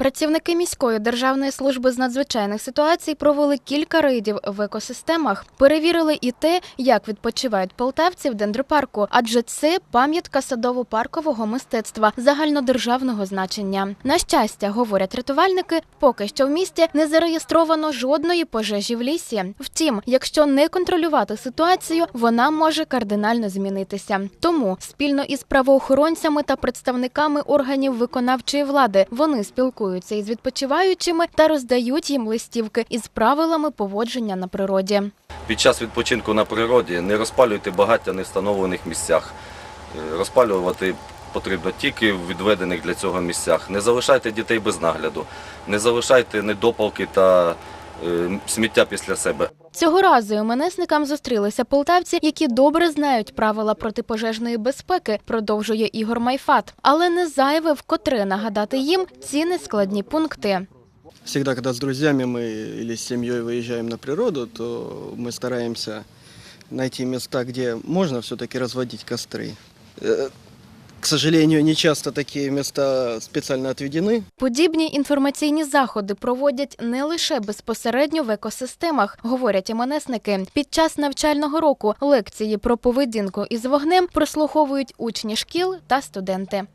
Працівники міської державної служби з надзвичайних ситуацій провели кілька рейдів в екосистемах. Перевірили і те, як відпочивають полтавці в дендропарку, адже це пам'ятка садово-паркового мистецтва загальнодержавного значення. На щастя, говорять рятувальники, поки що в місті не зареєстровано жодної пожежі в лісі. Втім, якщо не контролювати ситуацію, вона може кардинально змінитися. Тому спільно із правоохоронцями та представниками органів виконавчої влади вони спілкуються із відпочиваючими та роздають їм листівки із правилами поводження на природі. Під час відпочинку на природі не розпалюйте багаття не встановлених місцях. Е, Розпалювати потрібно тільки в відведених для цього місцях. Не залишайте дітей без нагляду, не залишайте недопалки та е, сміття після себе. Цього разу іменесникам зустрілися полтавці, які добре знають правила протипожежної безпеки, продовжує Ігор Майфат. Але не зайве вкотре нагадати їм ці нескладні пункти. Всегда, когда с друзьями мы или с семьей выезжаем на природу, то мы стараемся найти места, где можно все-таки разводить костры. К сожалению, не часто такі міста спеціально відведені. Подібні інформаційні заходи проводять не лише безпосередньо в екосистемах, говорять іменесники. Під час навчального року лекції про поведінку із вогнем прослуховують учні шкіл та студенти.